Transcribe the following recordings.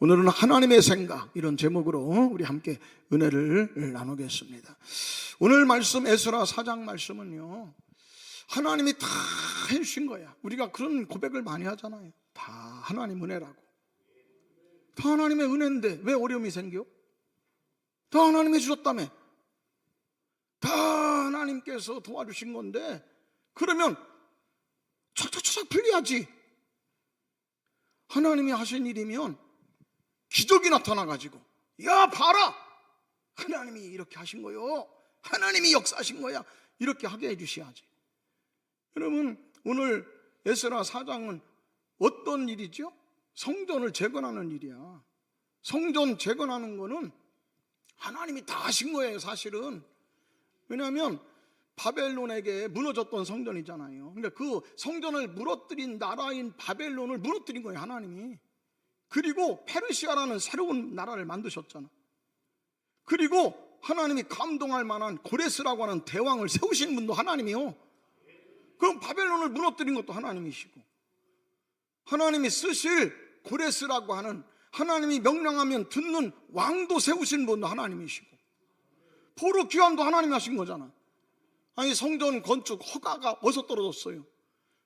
오늘은 하나님의 생각 이런 제목으로 우리 함께 은혜를 나누겠습니다. 오늘 말씀 에스라 4장 말씀은요. 하나님이 다 해주신 거야. 우리가 그런 고백을 많이 하잖아요. 다 하나님 은혜라고. 다 하나님의 은혜인데 왜 어려움이 생겨? 다 하나님이 주셨다며. 다 하나님께서 도와주신 건데 그러면 착착착착 풀려야지. 하나님이 하신 일이면 기적이 나타나가지고 야 봐라! 하나님이 이렇게 하신 거요. 하나님이 역사하신 거야. 이렇게 하게 해주셔야지. 여러분 오늘 에스라 사장은 어떤 일이죠? 성전을 재건하는 일이야. 성전 재건하는 거는 하나님이 다 하신 거예요 사실은. 왜냐하면 바벨론에게 무너졌던 성전이잖아요. 그러니까 그 성전을 무너뜨린 나라인 바벨론을 무너뜨린 거예요 하나님이 그리고 페르시아라는 새로운 나라를 만드셨잖아. 그리고 하나님이 감동할 만한 고레스라고 하는 대왕을 세우신 분도 하나님이요. 그럼 바벨론을 무너뜨린 것도 하나님이시고 하나님이 쓰실 고레스라고 하는 하나님이 명령하면 듣는 왕도 세우신 분도 하나님이시고 포로 귀환도 하나님이 하신 거잖아. 아니 성전 건축 허가가 어디서 떨어졌어요?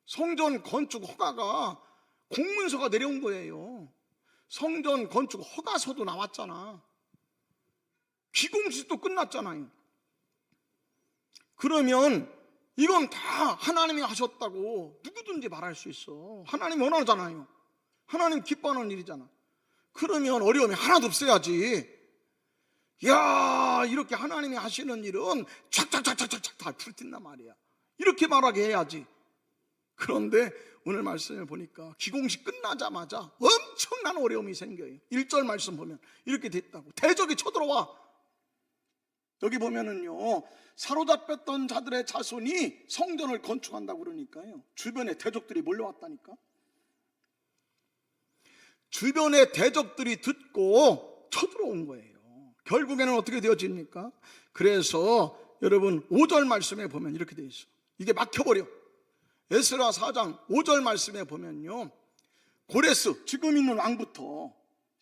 성전 건축 허가가 공문서가 내려온 거예요. 성전 건축 허가서도 나왔잖아. 기공식도 끝났잖아요. 그러면 이건 다 하나님이 하셨다고 누구든지 말할 수 있어. 하나님 원하잖아요. 하나님 기뻐하는 일이잖아. 그러면 어려움이 하나도 없어야지. 야, 이렇게 하나님이 하시는 일은 착착착착착착 다 풀틴단 말이야. 이렇게 말하게 해야지. 그런데 오늘 말씀을 보니까 기공식 끝나자마자 엄청난 어려움이 생겨요. 1절 말씀 보면 이렇게 됐다고. 대적이 쳐들어와. 여기 보면은요, 사로잡혔던 자들의 자손이 성전을 건축한다고 그러니까요. 주변에 대적들이 몰려왔다니까. 주변의 대적들이 듣고 쳐들어온 거예요. 결국에는 어떻게 되어집니까? 그래서 여러분 5절 말씀에 보면 이렇게 되어 있어. 이게 막혀버려. 에스라 4장 5절 말씀에 보면요. 고레스, 지금 있는 왕부터,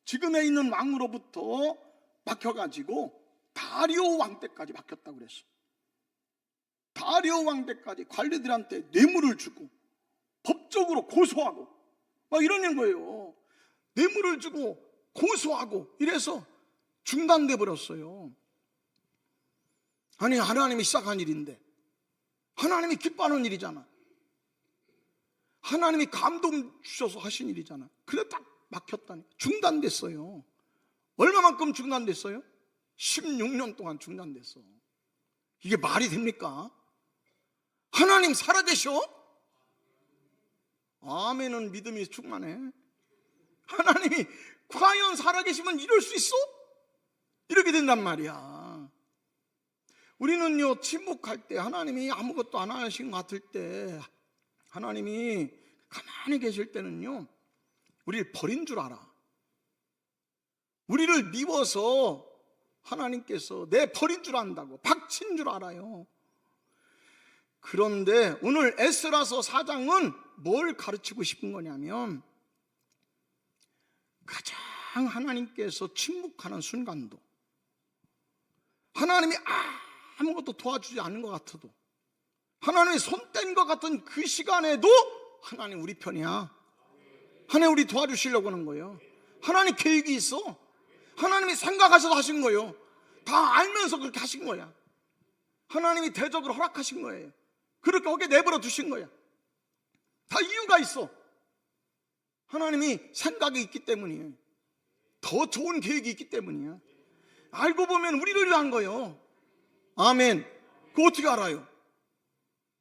지금에 있는 왕으로부터 막혀가지고 다리오 왕 때까지 막혔다고 그랬어. 다리오 왕 때까지 관리들한테 뇌물을 주고 법적으로 고소하고 막 이러는 거예요. 뇌물을 주고 고소하고 이래서 중단돼 버렸어요. 아니 하나님이 시작한 일인데 하나님이 기뻐하는 일이잖아. 하나님이 감동 주셔서 하신 일이잖아. 그래 딱 막혔다니. 중단됐어요. 얼마만큼 중단됐어요? 16년 동안 중단됐어. 이게 말이 됩니까? 하나님 살아계셔? 아멘은 믿음이 충만해. 하나님이 과연 살아계시면 이럴 수 있어? 이렇게 된단 말이야. 우리는요, 침묵할 때, 하나님이 아무것도 안 하신 것 같을 때, 하나님이 가만히 계실 때는요, 우리를 버린 줄 알아. 우리를 미워서 하나님께서 내 버린 줄 안다고, 박친 줄 알아요. 그런데 오늘 에스라서 사장은 뭘 가르치고 싶은 거냐면, 가장 하나님께서 침묵하는 순간도, 하나님이 아무것도 도와주지 않는 것 같아도, 하나님이 손뗀 것 같은 그 시간에도 하나님 우리 편이야. 하나님 우리 도와주시려고 하는 거예요. 하나님 계획이 있어. 하나님이 생각하셔서 하신 거예요. 다 알면서 그렇게 하신 거야. 하나님이 대적으로 허락하신 거예요. 그렇게 하게 내버려 두신 거야. 다 이유가 있어. 하나님이 생각이 있기 때문이에요. 더 좋은 계획이 있기 때문이야. 알고 보면 우리를 위한 거예요. 아멘. 그거 어떻게 알아요?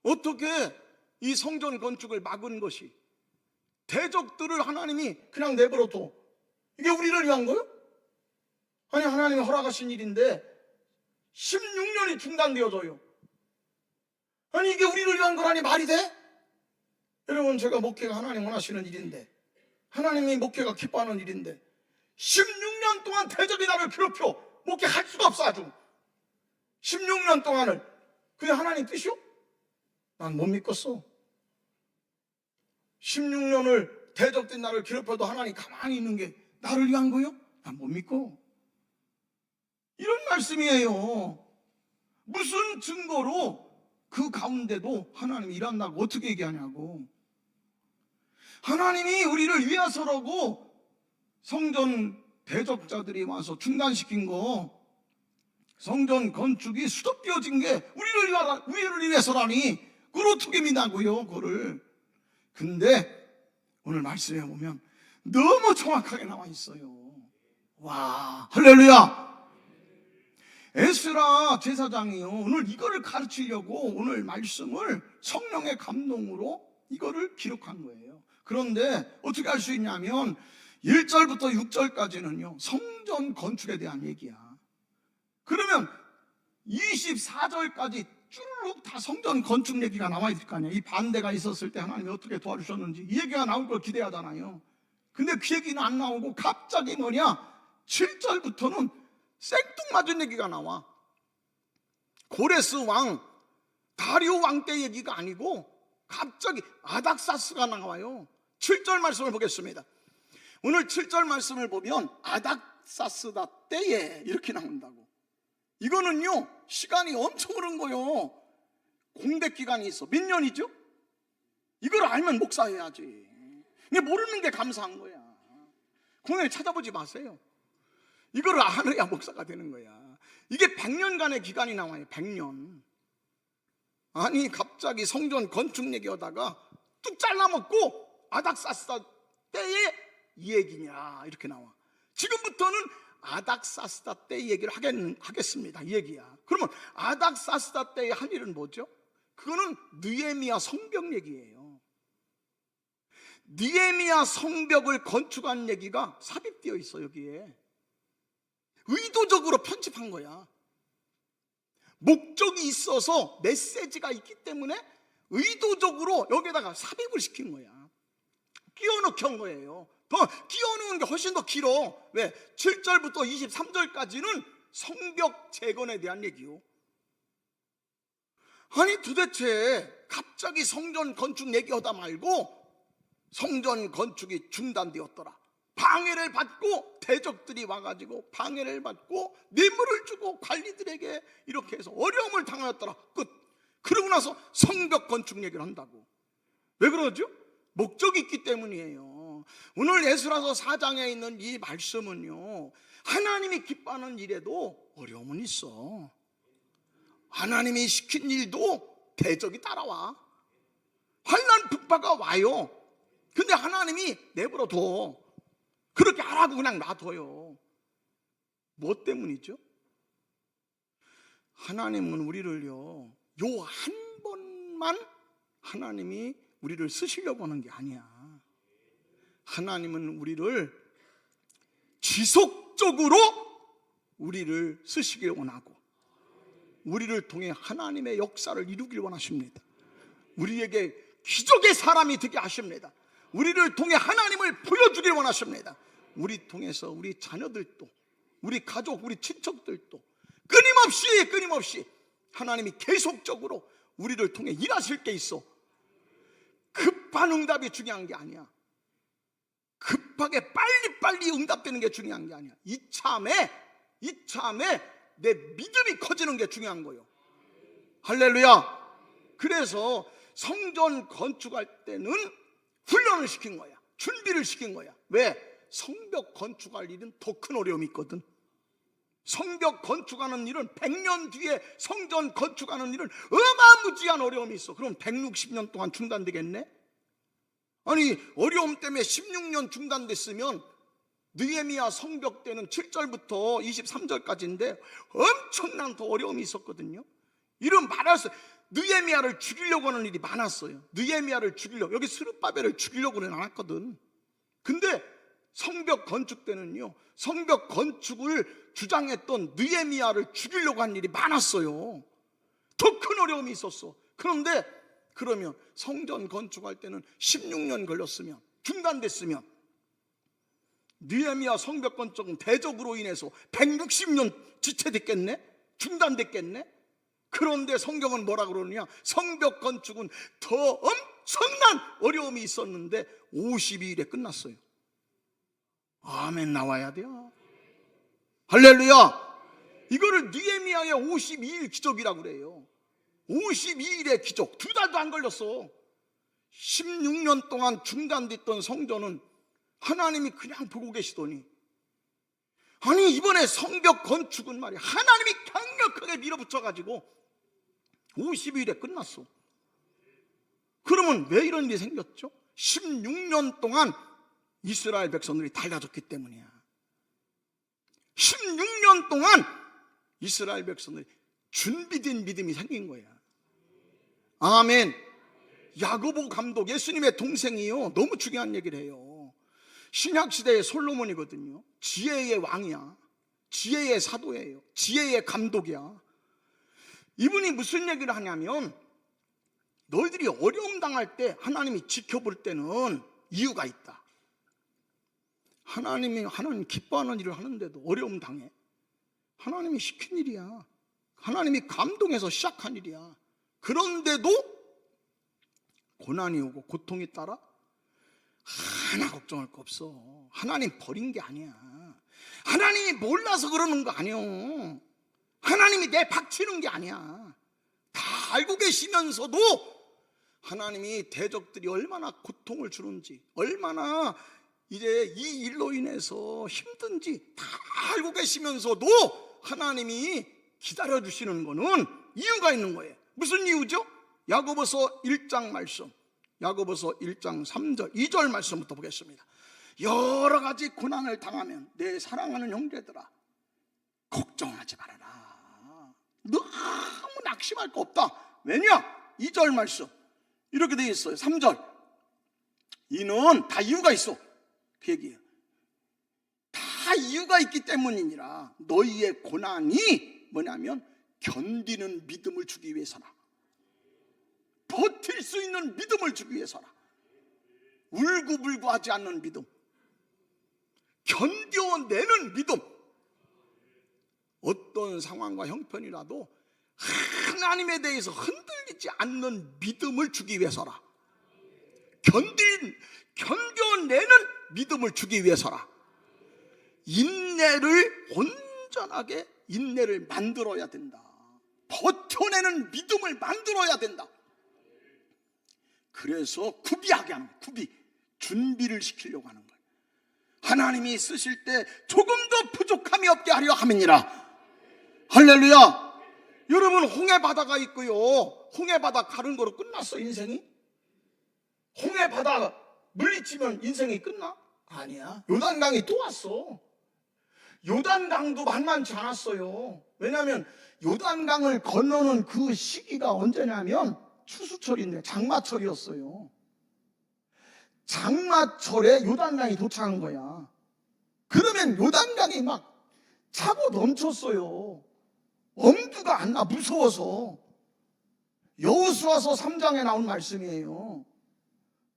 어떻게 이 성전 건축을 막은 것이 대적들을 하나님이 그냥 내버려둬. 이게 우리를 위한 거요? 아니 하나님이 허락하신 일인데 16년이 중단되어져요. 아니 이게 우리를 위한 거라니 말이 돼? 여러분 제가 목회가 하나님 원하시는 일인데 하나님이 목회가 기뻐하는 일인데 16년 동안 대적이 나를 괴롭혀 목회할 수가 없어 아주 16년 동안을 그게 하나님 뜻이요? 난 못 믿겠어 16년을 대적된 나를 괴롭혀도 하나님 가만히 있는 게 나를 위한 거요? 난 못 믿고. 이런 말씀이에요. 무슨 증거로 그 가운데도 하나님이 일한다고 어떻게 얘기하냐고. 하나님이 우리를 위해서라고 성전 대적자들이 와서 중단시킨 거 성전 건축이 수도되어진 게 우리를 위하, 우리를 위해서라니 어떻게 믿나고요 그거를. 근데 오늘 말씀해 보면 너무 정확하게 나와 있어요. 와 할렐루야! 에스라 제사장이요 오늘 이거를 가르치려고 오늘 말씀을 성령의 감동으로 이거를 기록한 거예요. 그런데 어떻게 할 수 있냐면 1절부터 6절까지는요 성전 건축에 대한 얘기야. 그러면 24절까지 쭈르륵 다 성전 건축 얘기가 나와 있을 거 아니야. 이 반대가 있었을 때 하나님이 어떻게 도와주셨는지 이 얘기가 나올 걸 기대하잖아요. 근데 그 얘기는 안 나오고 갑자기 뭐냐? 7절부터는 생뚱맞은 얘기가 나와. 고레스 왕, 다리오 왕 때 얘기가 아니고 갑자기 아닥사스가 나와요. 7절 말씀을 보겠습니다. 오늘 7절 말씀을 보면 아닥사스다 때에 이렇게 나온다고. 이거는요, 시간이 엄청 오른 거요. 공백 기간이 있어. 몇 년이죠? 이걸 알면 목사해야지. 이게 모르는 게 감사한 거야. 공연을 찾아보지 마세요. 이거를 알아야 목사가 되는 거야. 이게 100년간의 기간이 나와요. 100년. 아니, 갑자기 성전 건축 얘기하다가 뚝 잘라먹고 아닥사스다 때에 이 얘기냐. 이렇게 나와. 지금부터는 아닥사스다 때 얘기를 하겠, 하겠습니다. 이 얘기야. 그러면 아닥사스다 때의 한 일은 뭐죠? 그거는 느에미아 성벽 얘기예요. 느에미아 성벽을 건축한 얘기가 삽입되어 있어 여기에. 의도적으로 편집한 거야. 목적이 있어서 메시지가 있기 때문에 의도적으로 여기다가 삽입을 시킨 거야. 끼워넣기 한 거예요. 더 끼워넣은 게 훨씬 더 길어. 왜? 7절부터 23절까지는 성벽 재건에 대한 얘기요. 아니 도대체 갑자기 성전 건축 얘기하다 말고 성전 건축이 중단되었더라. 방해를 받고 대적들이 와가지고 방해를 받고 뇌물을 주고 관리들에게 이렇게 해서 어려움을 당하였더라. 끝. 그러고 나서 성벽 건축 얘기를 한다고. 왜 그러죠? 목적이 있기 때문이에요. 오늘 예수라서 4장에 있는 이 말씀은요. 하나님이 기뻐하는 일에도 어려움은 있어. 하나님이 시킨 일도 대적이 따라와. 환란 북파가 와요. 근데 하나님이 내버려 둬. 그렇게 하라고 그냥 놔둬요. 뭐 때문이죠? 하나님은 우리를요, 요 한 번만 하나님이 우리를 쓰시려고 하는 게 아니야. 하나님은 우리를 지속적으로 우리를 쓰시길 원하고, 우리를 통해 하나님의 역사를 이루길 원하십니다. 우리에게 기적의 사람이 되게 하십니다. 우리를 통해 하나님을 보여주길 원하십니다. 우리 통해서 우리 자녀들도, 우리 가족, 우리 친척들도 끊임없이 끊임없이 하나님이 계속적으로 우리를 통해 일하실 게 있어. 급한 응답이 중요한 게 아니야. 급하게 빨리빨리 응답되는 게 중요한 게 아니야. 이참에, 이참에 내 믿음이 커지는 게 중요한 거요. 할렐루야. 그래서 성전 건축할 때는 훈련을 시킨 거야. 준비를 시킨 거야. 왜? 성벽 건축할 일은 더 큰 어려움이 있거든. 성벽 건축하는 일은 100년 뒤에 성전 건축하는 일은 어마무지한 어려움이 있어. 그럼 160년 동안 중단되겠네? 아니, 어려움 때문에 16년 중단됐으면 느헤미야 성벽 때는 7절부터 23절까지인데 엄청난 더 어려움이 있었거든요. 이런 말할수 느헤미야를 죽이려고 하는 일이 많았어요. 느헤미야를 죽이려고 여기 스룹바벨을 죽이려고는 않았거든. 근데 성벽 건축 때는요. 성벽 건축을 주장했던 느헤미야를 죽이려고 한 일이 많았어요. 더 큰 어려움이 있었어. 그런데 그러면 성전 건축할 때는 16년 걸렸으면 중단됐으면 느헤미야 성벽 건축은 대적으로 인해서 160년 지체됐겠네? 중단됐겠네? 그런데 성경은 뭐라 그러느냐? 성벽 건축은 더 엄청난 어려움이 있었는데 52일에 끝났어요. 아멘 나와야 돼요. 할렐루야. 이거를 느헤미야의 52일 기적이라고 그래요. 52일의 기적. 두 달도 안 걸렸어. 16년 동안 중단됐던 성전은 하나님이 그냥 보고 계시더니 아니 이번에 성벽 건축은 말이야 하나님이 강력하게 밀어붙여 가지고 50일에 끝났어. 그러면 왜 이런 일이 생겼죠? 16년 동안 이스라엘 백성들이 달라졌기 때문이야. 16년 동안 이스라엘 백성들이 준비된 믿음이 생긴 거야. 아멘. 야고보 감독 예수님의 동생이요. 너무 중요한 얘기를 해요. 신약 시대의 솔로몬이거든요. 지혜의 왕이야. 지혜의 사도예요. 지혜의 감독이야. 이분이 무슨 얘기를 하냐면 너희들이 어려움 당할 때 하나님이 지켜볼 때는 이유가 있다. 하나님이 하나님 기뻐하는 일을 하는데도 어려움 당해. 하나님이 시킨 일이야. 하나님이 감동해서 시작한 일이야. 그런데도 고난이 오고 고통이 따라 하나 걱정할 거 없어. 하나님 버린 게 아니야. 하나님이 몰라서 그러는 거 아니요. 하나님이 내 박치는 게 아니야. 다 알고 계시면서도 하나님이 대적들이 얼마나 고통을 주는지, 얼마나 이제 이 일로 인해서 힘든지 다 알고 계시면서도 하나님이 기다려 주시는 거는 이유가 있는 거예요. 무슨 이유죠? 야고보서 1장 말씀. 야고보서 1장 3절, 2절 말씀부터 보겠습니다. 여러 가지 고난을 당하면 내 사랑하는 형제들아 걱정하지 말아라. 너무 낙심할 거 없다. 왜냐? 2절 말씀. 이렇게 되어 있어요. 3절. 이는 다 이유가 있어. 그 얘기예요. 다 이유가 있기 때문이니라. 너희의 고난이 뭐냐면 견디는 믿음을 주기 위해서나. 버틸 수 있는 믿음을 주기 위해서나. 울고불고 하지 않는 믿음. 견뎌내는 믿음. 어떤 상황과 형편이라도 하나님에 대해서 흔들리지 않는 믿음을 주기 위해서라. 견딘, 견뎌내는 믿음을 주기 위해서라. 인내를 온 전하게 인내를 만들어야 된다. 버텨내는 믿음을 만들어야 된다. 그래서 구비하게 거예요. 구비. 준비를 시키려고 하는 거예요. 하나님이 쓰실 때 조금 더 부족함이 없게 하려 함이니라. 할렐루야. 여러분 홍해 바다가 있고요. 홍해 바다 가는 거로 끝났어 인생이? 홍해 바다 물리치면 인생이 끝나? 아니야. 요단강이 또 왔어. 요단강도 만만치 않았어요. 왜냐하면 요단강을 건너는 그 시기가 언제냐면 추수철인데 장마철이었어요. 장마철에 요단강이 도착한 거야. 그러면 요단강이 막 차고 넘쳤어요. 엄두가 안 나, 무서워서. 여우수와서 3장에 나온 말씀이에요.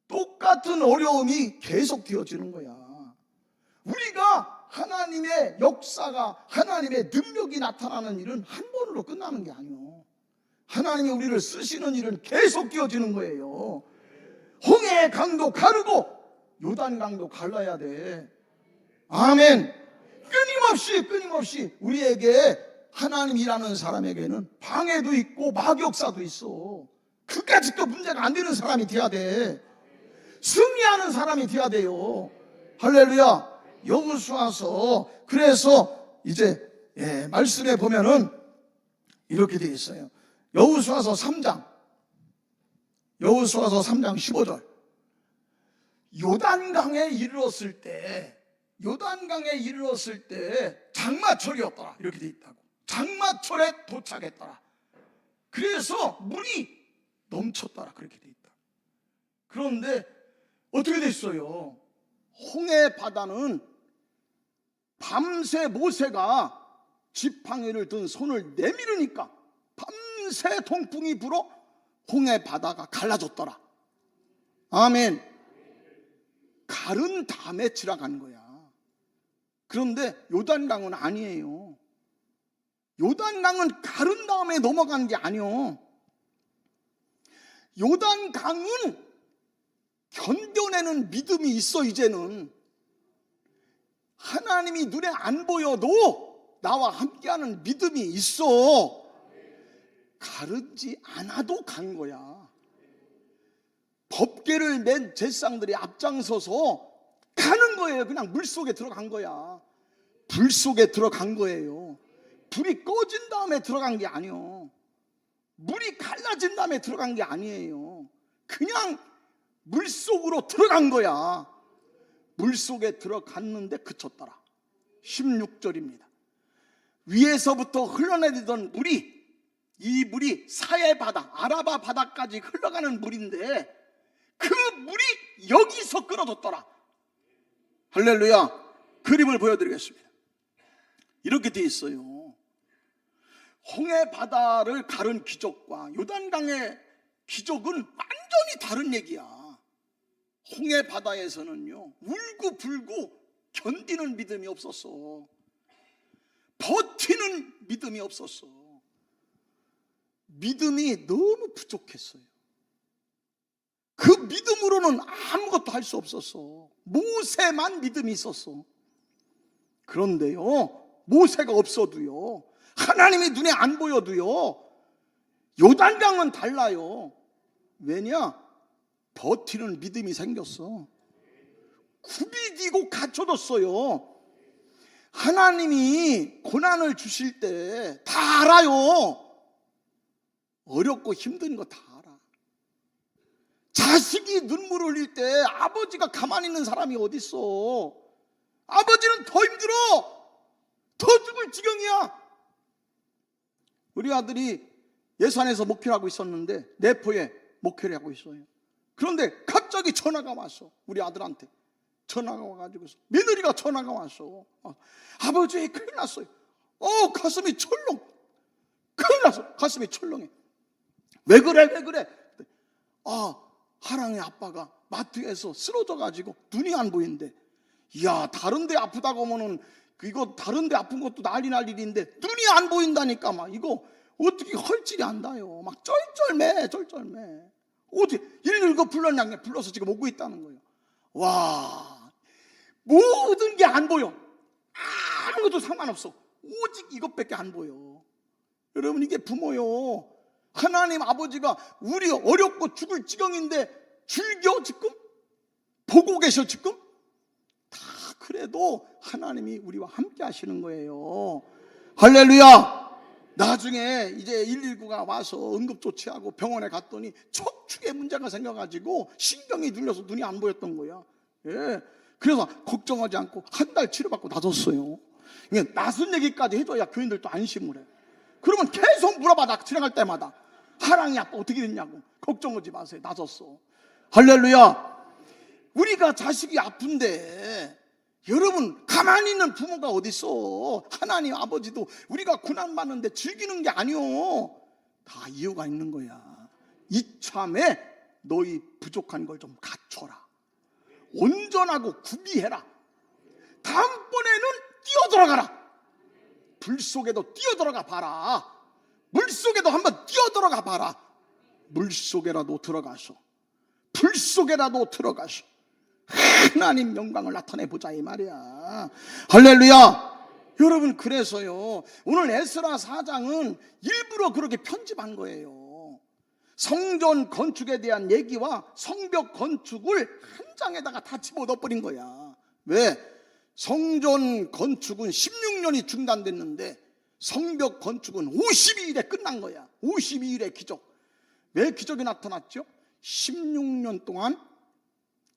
똑같은 어려움이 계속 되어지는 거야. 하나님의 역사가, 하나님의 능력이 나타나는 일은 한 번으로 끝나는 게 아니요. 하나님이 우리를 쓰시는 일은 계속 되어지는 거예요. 홍해의 강도 가르고 요단 강도 갈라야 돼. 아멘. 끊임없이 끊임없이 우리에게 하나님이라는 사람에게는 방해도 있고 막역사도 있어. 그까짓 거 문제가 안 되는 사람이 돼야 돼. 승리하는 사람이 돼야 돼요. 할렐루야. 여호수아서 그래서 이제 예, 말씀에 보면은 이렇게 되어 있어요. 여호수아서 3장. 여호수아서 3장 15절. 요단강에 이르렀을 때 요단강에 이르렀을 때 장마철이었더라. 이렇게 돼 있다고. 장마철에 도착했더라. 그래서 물이 넘쳤더라. 그렇게 돼 있다. 그런데 어떻게 됐어요? 홍해 바다는 밤새 모세가 지팡이를 든 손을 내밀으니까 밤새 동풍이 불어 홍해 바다가 갈라졌더라. 아멘. 가른 다음에 지나간 거야. 그런데 요단강은 아니에요. 요단강은 가른 다음에 넘어간 게 아니요. 요단강은 견뎌내는 믿음이 있어 이제는 하나님이 눈에 안 보여도 나와 함께하는 믿음이 있어. 가르지 않아도 간 거야. 법계를 맨 제상들이 앞장서서 가는 거예요. 그냥 물 속에 들어간 거야. 불 속에 들어간 거예요. 불이 꺼진 다음에 들어간 게 아니요. 물이 갈라진 다음에 들어간 게 아니에요. 그냥 물 속으로 들어간 거야. 물 속에 들어갔는데 그쳤더라. 16절입니다. 위에서부터 흘러내리던 물이 이 물이 사해 바다, 아라바 바다까지 흘러가는 물인데 그 물이 여기서 끊어졌더라. 할렐루야. 그림을 보여드리겠습니다. 이렇게 돼 있어요. 홍해 바다를 가른 기적과 요단강의 기적은 완전히 다른 얘기야. 홍해 바다에서는요, 울고 불고 견디는 믿음이 없었어. 버티는 믿음이 없었어. 믿음이 너무 부족했어요. 그 믿음으로는 아무것도 할 수 없었어. 모세만 믿음이 있었어. 그런데요, 모세가 없어도요, 하나님이 눈에 안 보여도요, 요단강은 달라요. 왜냐? 버티는 믿음이 생겼어. 굽이디고 갖춰뒀어요. 하나님이 고난을 주실 때 다 알아요. 어렵고 힘든 거 다 알아. 자식이 눈물 흘릴 때 아버지가 가만히 있는 사람이 어딨어. 아버지는 더 힘들어. 더 죽을 지경이야. 우리 아들이 예산에서 목회를 하고 있었는데 내포에 목회를 하고 있어요. 그런데 갑자기 전화가 왔어. 우리 아들한테. 전화가 와가지고서 며느리가 전화가 왔어. 어, 아버지 큰일 났어요. 어 가슴이 철렁. 큰일 났어. 가슴이 철렁해. 왜 그래 왜 그래? 아 하랑이 아빠가 마트에서 쓰러져 가지고 눈이 안 보이는데 이야 다른데 아프다고 하면은 그 이거 다른데 아픈 것도 난리 날 일인데 눈이 안 보인다니까 막 이거 어떻게 헐질이 안 나요 막 쩔쩔매 쩔쩔매 어디 119 불렀냐 불러서 지금 오고 있다는 거예요. 와 모든 게 안 보여. 아무것도 상관없어. 오직 이것밖에 안 보여. 여러분 이게 부모요. 하나님 아버지가 우리 어렵고 죽을 지경인데 즐겨 지금? 보고 계셔 지금? 다 그래도 하나님이 우리와 함께 하시는 거예요. 할렐루야. 나중에 이제 119가 와서 응급조치하고 병원에 갔더니 척추에 문제가 생겨가지고 신경이 눌려서 눈이 안 보였던 거야. 예. 그래서 걱정하지 않고 한 달 치료받고 나섰어요. 이게 낯선 얘기까지 해줘야 교인들도 안심을 해. 그러면 계속 물어봐, 나 지나갈 때마다. 하랑이 아빠 어떻게 됐냐고. 걱정하지 마세요. 나섰어. 할렐루야. 우리가 자식이 아픈데 여러분 가만히 있는 부모가 어디 있어? 하나님 아버지도 우리가 고난 받는데 즐기는 게 아니요. 다 이유가 있는 거야. 이참에 너희 부족한 걸 좀 갖춰라. 온전하고 구비해라. 다음번에는 뛰어 들어가라. 불 속에도 뛰어 들어가 봐라. 물 속에도 한번 뛰어 들어가 봐라. 물 속에라도 들어가서 불 속에라도 들어가서 하나님 영광을 나타내 보자 이 말이야. 할렐루야. 여러분 그래서요. 오늘 에스라 4장은 일부러 그렇게 편집한 거예요. 성전 건축에 대한 얘기와 성벽 건축을 한 장에다가 다 집어넣어 버린 거야. 왜? 성전 건축은 16년이 중단됐는데 성벽 건축은 52일에 끝난 거야. 52일의 기적. 왜 기적이 나타났죠? 16년 동안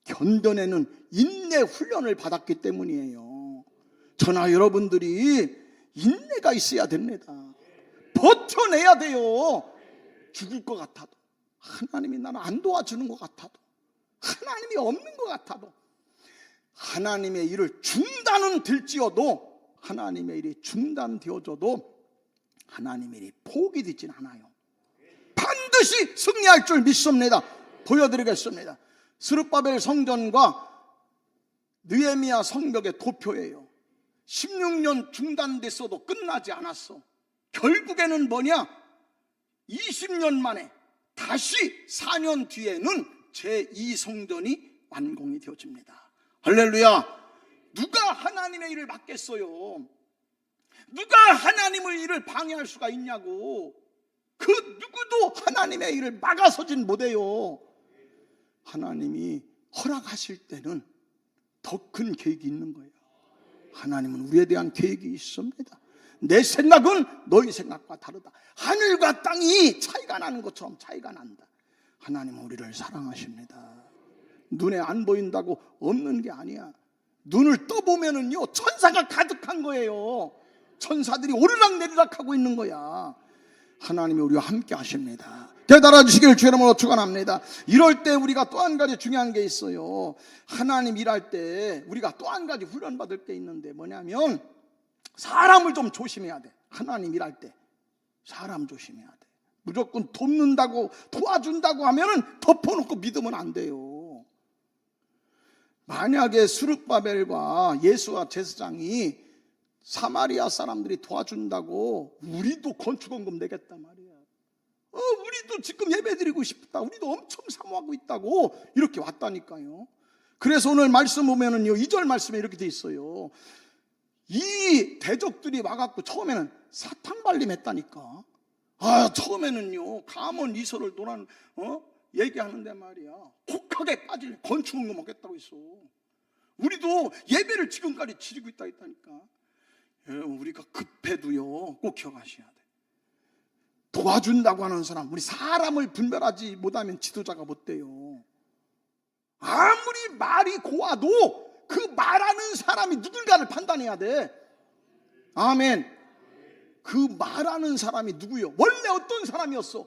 견뎌내는 인내 훈련을 받았기 때문이에요. 저나 여러분들이 인내가 있어야 됩니다. 버텨내야 돼요. 죽을 것 같아도. 하나님이 나를 안 도와주는 것 같아도. 하나님이 없는 것 같아도. 하나님의 일을 중단은 될지어도 하나님의 일이 중단되어져도 하나님의 일이 포기되진 않아요. 반드시 승리할 줄 믿습니다. 보여드리겠습니다. 스룹바벨 성전과 느에미아 성벽의 도표예요. 16년 중단됐어도 끝나지 않았어. 결국에는 뭐냐? 20년 만에 다시 4년 뒤에는 제2성전이 완공이 되어집니다. 할렐루야. 누가 하나님의 일을 맡겠어요? 누가 하나님의 일을 방해할 수가 있냐고. 그 누구도 하나님의 일을 막아서진 못해요. 하나님이 허락하실 때는 더 큰 계획이 있는 거예요. 하나님은 우리에 대한 계획이 있습니다. 내 생각은 너희 생각과 다르다. 하늘과 땅이 차이가 나는 것처럼 차이가 난다. 하나님은 우리를 사랑하십니다. 눈에 안 보인다고 없는 게 아니야. 눈을 떠보면은요, 천사가 가득한 거예요. 천사들이 오르락내리락 하고 있는 거야. 하나님이 우리와 함께 하십니다. 되달아 주시기를 주의 이름으로 축원합니다. 이럴 때 우리가 또 한 가지 중요한 게 있어요. 하나님 일할 때 우리가 또 한 가지 훈련 받을 게 있는데 뭐냐면 사람을 좀 조심해야 돼. 하나님 일할 때 사람 조심해야 돼. 무조건 돕는다고 도와준다고 하면은 덮어놓고 믿으면 안 돼요. 만약에 수르바벨과 예수와 제사장이 사마리아 사람들이 도와준다고 우리도 건축원금 내겠단 말이야. 어, 우리도 지금 예배드리고 싶다. 우리도 엄청 사모하고 있다고 이렇게 왔다니까요. 그래서 오늘 말씀 보면은요, 2절 말씀에 이렇게 돼 있어요. 이 대적들이 와갖고 처음에는 사탕 발림 했다니까. 아, 처음에는요, 감원 이설을 노란, 어? 얘기하는데 말이야. 혹하게 빠질 건축원금 먹겠다고 했어. 우리도 예배를 지금까지 지르고 있다 했다니까. 예, 우리가 급해도요, 꼭 기억하셔야 돼. 도와준다고 하는 사람, 우리 사람을 분별하지 못하면 지도자가 못 돼요. 아무리 말이 고와도 그 말하는 사람이 누군가를 판단해야 돼. 아멘. 그 말하는 사람이 누구요? 원래 어떤 사람이었어?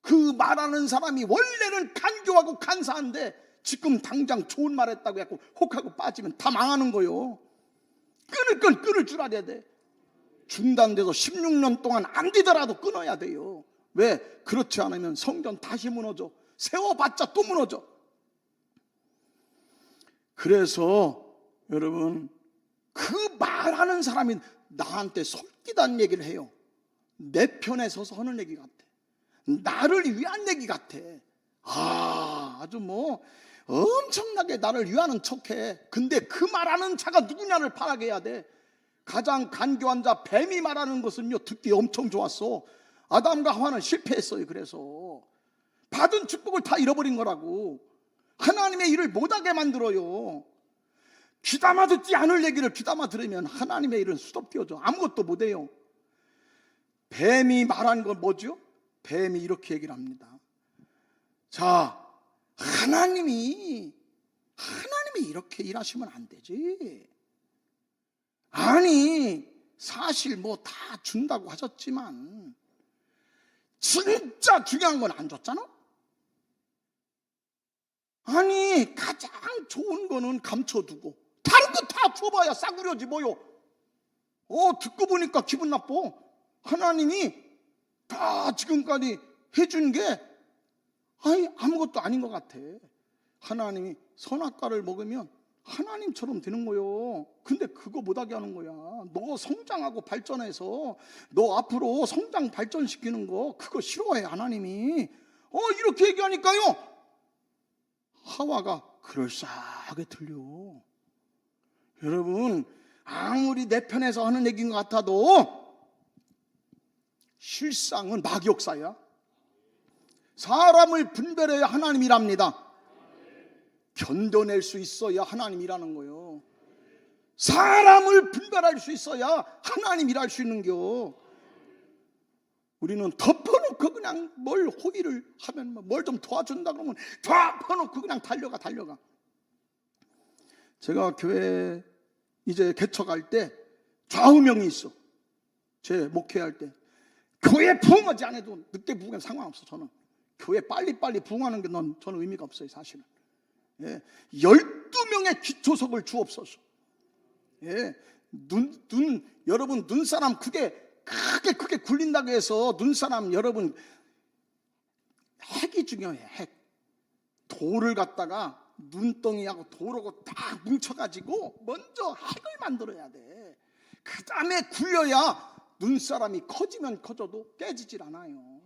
그 말하는 사람이 원래는 간교하고 간사한데 지금 당장 좋은 말 했다고 해갖고 혹하고 빠지면 다 망하는 거요. 끊을 건 끊을 줄 알아야 돼. 중단돼서 16년 동안 안 되더라도 끊어야 돼요. 왜? 그렇지 않으면 성전 다시 무너져. 세워봤자 또 무너져. 그래서 여러분 그 말하는 사람이 나한테 솔깃한 얘기를 해요. 내 편에 서서 하는 얘기 같아. 나를 위한 얘기 같아. 아, 아주 뭐 엄청나게 나를 위하는 척해. 근데 그 말하는 자가 누구냐를 파악해야 돼. 가장 간교한 자 뱀이 말하는 것은요 듣기 엄청 좋았어. 아담과 하와는 실패했어요. 그래서 받은 축복을 다 잃어버린 거라고. 하나님의 일을 못하게 만들어요. 귀담아 듣지 않을 얘기를 귀담아 들으면 하나님의 일은 수덕되어져. 아무것도 못해요. 뱀이 말한 건 뭐죠? 뱀이 이렇게 얘기를 합니다. 자, 하나님이, 하나님이 이렇게 일하시면 안 되지. 아니, 사실 뭐 다 준다고 하셨지만, 진짜 중요한 건 안 줬잖아? 아니, 가장 좋은 거는 감춰두고, 다른 거 다 줘봐야 싸구려지 뭐요. 어, 듣고 보니까 기분 나빠. 하나님이 다 지금까지 해준 게, 아니, 아무것도 아닌 것 같아. 하나님이 선악과를 먹으면 하나님처럼 되는 거요. 근데 그거 못하게 하는 거야. 너 성장하고 발전해서 너 앞으로 성장 발전시키는 거 그거 싫어해 하나님이. 어 이렇게 얘기하니까요. 하와가 그럴싸하게 들려. 여러분 아무리 내 편에서 하는 얘기인 것 같아도 실상은 막역사야. 사람을 분별해야 하나님이랍니다. 견뎌낼 수 있어야 하나님이라는 거요. 사람을 분별할 수 있어야 하나님 일할 수 있는겨. 우리는 덮어놓고 그냥 뭘 호의를 하면 뭐뭘좀 도와준다 그러면 덮어놓고 그냥 달려가 달려가. 제가 교회 이제 개척할 때 좌우명이 있어. 제 목회할 때 교회 부흥하지 않아도 늦게 부흥하면 상관없어 저는. 교회 빨리빨리 부흥하는 게 넌 저는 의미가 없어요 사실은. 예, 12명의 기초석을 주옵소서. 예, 눈, 눈, 여러분, 눈사람 크게, 크게, 크게 굴린다고 해서 눈사람 여러분, 핵이 중요해, 핵. 돌을 갖다가 눈덩이하고 돌하고 딱 뭉쳐가지고 먼저 핵을 만들어야 돼. 그 다음에 굴려야 눈사람이 커지면 커져도 깨지질 않아요.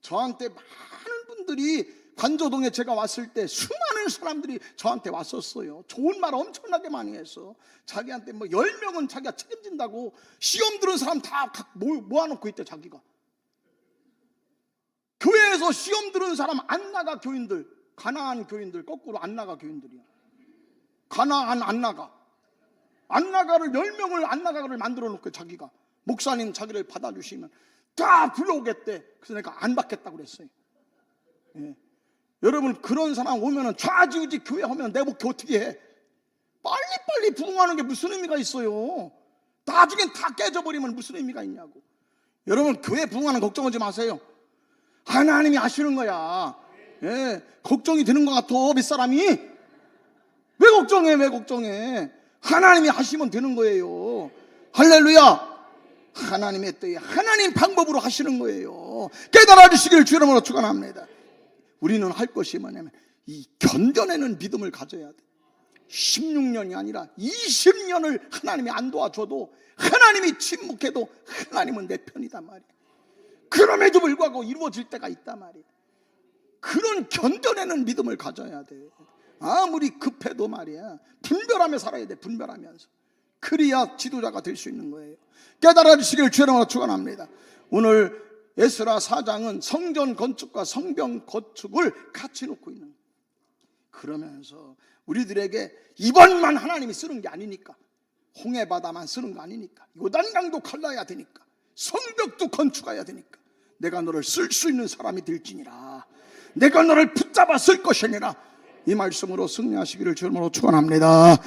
저한테 많은 분들이 관조동에 제가 왔을 때 수많은 사람들이 저한테 왔었어요. 좋은 말 엄청나게 많이 했어. 자기한테 뭐 10명은 자기가 책임진다고 시험 들은 사람 다 모아놓고 있대, 자기가. 교회에서 시험 들은 사람 안 나가 교인들, 가나안 교인들, 거꾸로 안 나가 교인들이야. 가나안 안 나가. 안 나가를 10명을 안 나가를 만들어 놓고 자기가. 목사님 자기를 받아주시면 다 불러오겠대. 그래서 내가 안 받겠다고 그랬어요. 예. 여러분 그런 사람 오면은 좌지우지 교회 하면 내 목회 어떻게 해? 빨리빨리 부흥하는 게 무슨 의미가 있어요? 나중엔 다 깨져버리면 무슨 의미가 있냐고. 여러분 교회 부흥하는 걱정하지 마세요. 하나님이 아시는 거야. 예, 걱정이 되는 것 같아 윗사람이. 왜 걱정해 왜 걱정해? 하나님이 하시면 되는 거예요. 할렐루야. 하나님의 때에 하나님 방법으로 하시는 거예요. 깨달아 주시길 주름으로 축원합니다. 우리는 할 것이 뭐냐면 이 견뎌내는 믿음을 가져야 돼. 16년이 아니라 20년을 하나님이 안 도와줘도 하나님이 침묵해도 하나님은 내 편이단 말이야. 그럼에도 불구하고 이루어질 때가 있단 말이야. 그런 견뎌내는 믿음을 가져야 돼. 아무리 급해도 말이야. 분별하며 살아야 돼. 분별하면서. 그래야 지도자가 될 수 있는 거예요. 깨달아 주시길 주님으로 축원합니다. 오늘 에스라 4장은 성전 건축과 성경 건축을 같이 놓고 있는 거예요. 그러면서 우리들에게 이번만 하나님이 쓰는 게 아니니까 홍해 바다만 쓰는 거 아니니까 요단강도 갈라야 되니까 성벽도 건축해야 되니까 내가 너를 쓸 수 있는 사람이 될지니라 내가 너를 붙잡아 쓸 것이니라 이 말씀으로 승리하시기를 주님으로 축원합니다.